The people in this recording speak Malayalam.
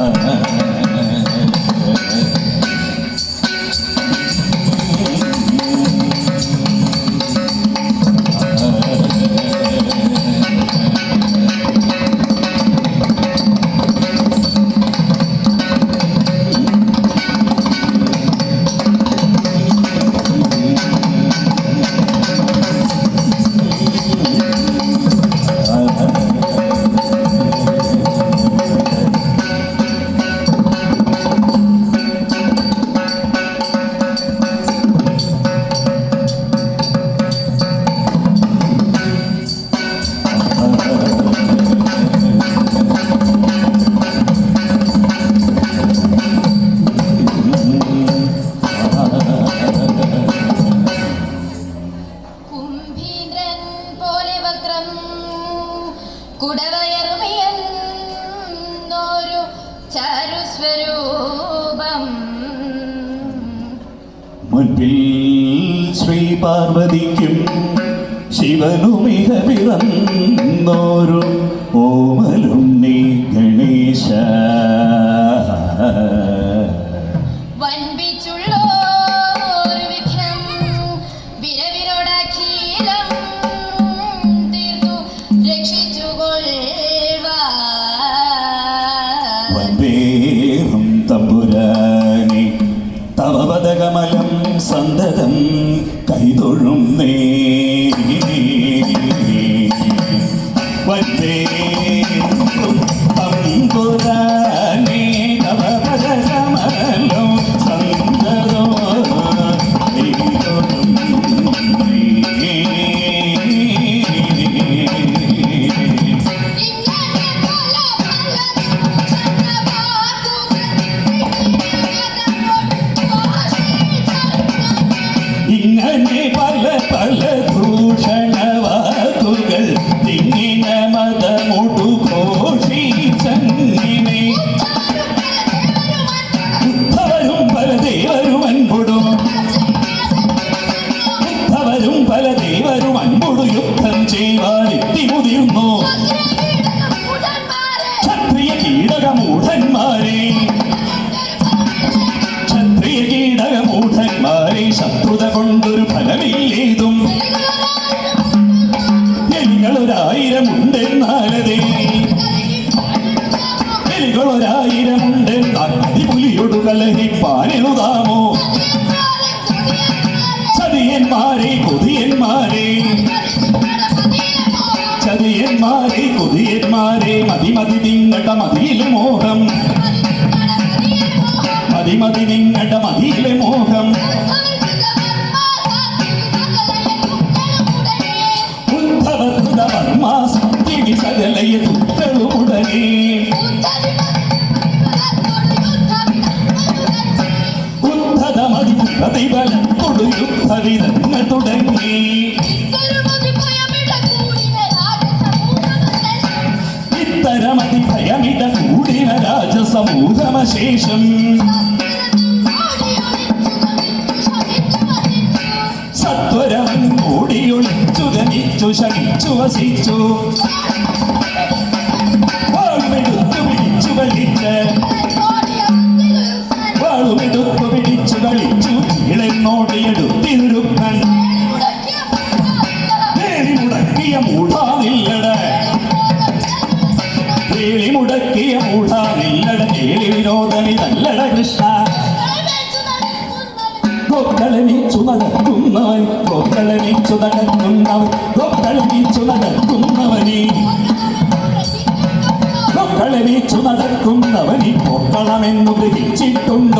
うんうんうん ചാരുസ്വരൂപം മുൻപിൽ ശ്രീ പാർവതിക്കും ശിവനുമിക പിറന്നോരു നീ ഗണേശ. what they യുദ്ധം ചെയ്യുവാൻ എത്തിമുതിരുന്നു ക്ഷത്രിയ കീടകമൂഢന്മാരെ ക്ഷത്രിയ കീടകമൂഢന്മാരെ ശത്രുത കൊണ്ടൊരു ഫലമില്ലേതും. എലികളൊരായിരം ഉണ്ടെന്നാലതേ എലികളൊരായിരം ഉണ്ട് ചതിയന്മാരെ കൊതിയന്മാരെ മതി മതി നിങ്ങളുടെ മതിയിലെ മോഹം മതി മതി നിങ്ങളുടെ മതിയിലെ മോഹം ഉദ്ധവർദ്ധവർമാസത്തിരി സകലയ തുക്കളുടനെ ഉദ്ധതമതി പ്രതിഫലം കൊടു യുദ്ധവിധങ്ങൾ തുടങ്ങി ഇത്തരമതി ഭയമിട കൂടിന രാജസമൂഹമശേഷം. സത്വരവൻ ഓടിയൊളിച്ചു ഗമിച്ചു വസിച്ചു. കൊക്കളമിച്ചു നടക്കുന്നവൻ കൊക്കളമിച്ചു നടക്കുന്നവൻ കൊക്കളമിച്ചു നടക്കുന്നവനെ കൊക്കളമിച്ചു നടക്കുന്നവനി കൊക്കളമെന്നു ഗ്രഹിച്ചിട്ടുണ്ടോ ോ